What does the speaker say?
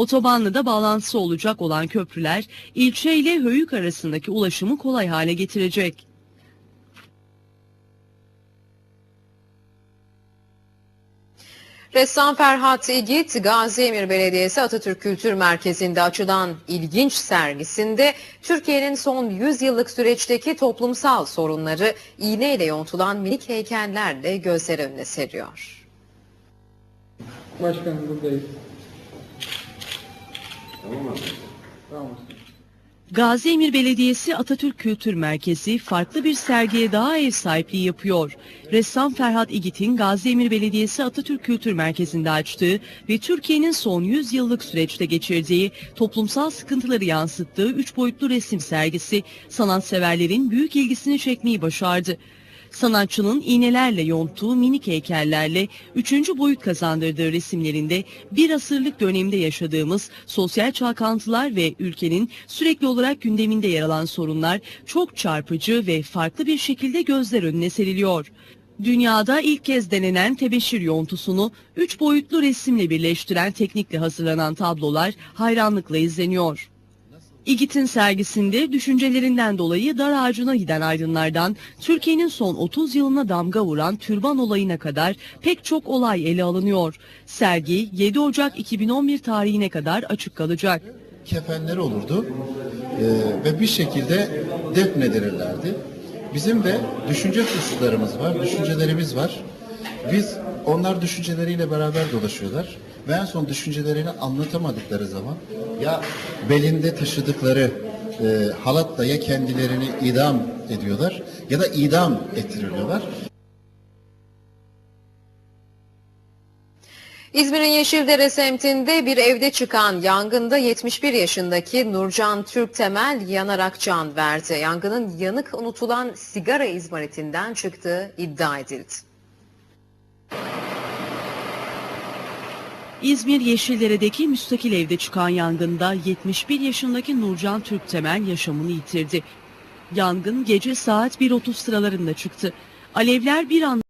Otobanla da bağlantısı olacak olan köprüler ilçe ile Höyük arasındaki ulaşımı kolay hale getirecek. Ressam Ferhat İgit, Gazi Emir Belediyesi Atatürk Kültür Merkezi'nde açılan ilginç sergisinde Türkiye'nin son 100 yıllık süreçteki toplumsal sorunları iğneyle yontulan minik heykellerle gözler önüne seriyor. Başkanım buradayız. Tamam. Gazi Emir Belediyesi Atatürk Kültür Merkezi farklı bir sergiye daha ev sahipliği yapıyor. Ressam Ferhat İgit'in Gazi Emir Belediyesi Atatürk Kültür Merkezi'nde açtığı ve Türkiye'nin son 100 yıllık süreçte geçirdiği toplumsal sıkıntıları yansıttığı 3 boyutlu resim sergisi sanatseverlerin büyük ilgisini çekmeyi başardı. Sanatçının iğnelerle yonttuğu minik heykellerle üçüncü boyut kazandırdığı resimlerinde bir asırlık dönemde yaşadığımız sosyal çalkantılar ve ülkenin sürekli olarak gündeminde yer alan sorunlar çok çarpıcı ve farklı bir şekilde gözler önüne seriliyor. Dünyada ilk kez denenen tebeşir yontusunu üç boyutlu resimle birleştiren teknikle hazırlanan tablolar hayranlıkla izleniyor. İGİT'in sergisinde düşüncelerinden dolayı dar ağacına giden aydınlardan Türkiye'nin son 30 yılına damga vuran türban olayına kadar pek çok olay ele alınıyor. Sergi 7 Ocak 2011 tarihine kadar açık kalacak. kefenleri olurdu Ee, ve bir şekilde defnedilirlerdi. Bizim de düşünce kurslarımız var, düşüncelerimiz var. Biz onlar düşünceleriyle beraber dolaşıyorlar ve en son düşüncelerini anlatamadıkları zaman ya belinde taşıdıkları e, halatla ya kendilerini idam ediyorlar ya da idam ettiriliyorlar. İzmir'in Yeşildere semtinde bir evde çıkan yangında 71 yaşındaki Nurcan Türktemel yanarak can verdi. Yangının yanık unutulan sigara izmaritinden çıktığı iddia edildi. İzmir Yeşillere'deki müstakil evde çıkan yangında 71 yaşındaki Nurcan Türktemel yaşamını yitirdi. Yangın gece saat 1.30 sıralarında çıktı. Alevler bir anda